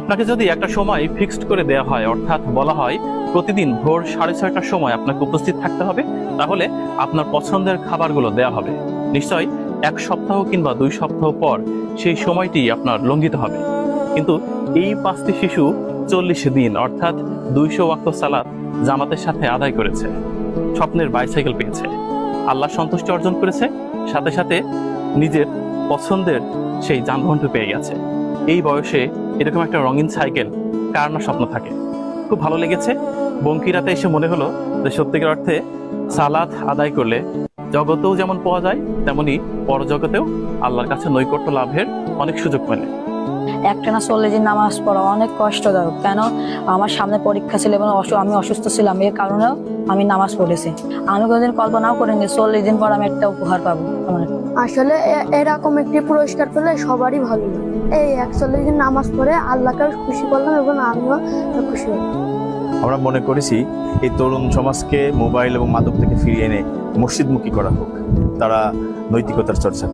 আপনাকে যদি একটা সময় ফিক্সড করে দেওয়া হয়, অর্থাৎ বলা হয় প্রতিদিন ভোর সাড়ে ছয়টার সময় আপনাকে উপস্থিত থাকতে হবে, তাহলে আপনার পছন্দের খাবারগুলো দেওয়া হবে। নিশ্চয়ই এক সপ্তাহ কিংবা দুই সপ্তাহ পর সেই সময়টি আপনার লঙ্ঘিত হবে। কিন্তু এই পাঁচটি শিশু চল্লিশ দিন, অর্থাৎ দুইশো ওয়াক্ত সালাত জামাতের সাথে আদায় করেছে, স্বপ্নের বাইসাইকেল পেয়েছে। আল্লাহ সন্তুষ্টি অর্জন করেছে, সাথে সাথে নিজের পছন্দের সেই যানবাহনটি পেয়ে গেছে। এই বয়সে এরকম একটা রঙিন সাইকেল কার না স্বপ্ন থাকে? খুব ভালো লেগেছে। বঙ্কিরাতে এসে মনে হলো যে সত্যিকার অর্থে সালাদ আদায় করলে জগতেও যেমন পাওয়া যায়, তেমনি পরজগতেও আল্লাহর কাছে নৈকট্য লাভের অনেক সুযোগ মেলে। একটানা চল্লিশ দিন নামাজ পড়া অনেক কষ্টদায়ক। কেন? আমার সামনে পরীক্ষা ছিল এবং অসু- আমি অসুস্থ ছিলাম এর কারণেও আমি নামাজ পড়েছি। আমি কোনোদিন কল্পনাও করিনি চল্লিশ দিন পর আমি একটা উপহার পাবো। আসলে এরকম একটি পুরস্কার পেলে সবারই ভালো এই একচল্লিশ দিন নামাজ পড়ে আল্লাহকে খুশি করলাম এবং আমিও খুশি হলাম। আমরা মনে করেছি এই তরুণ সমাজকে মোবাইল এবং মাদক থেকে ফিরিয়ে এনে মসজিদমুখী করা হোক। তারা নৈতিকতার চর্চা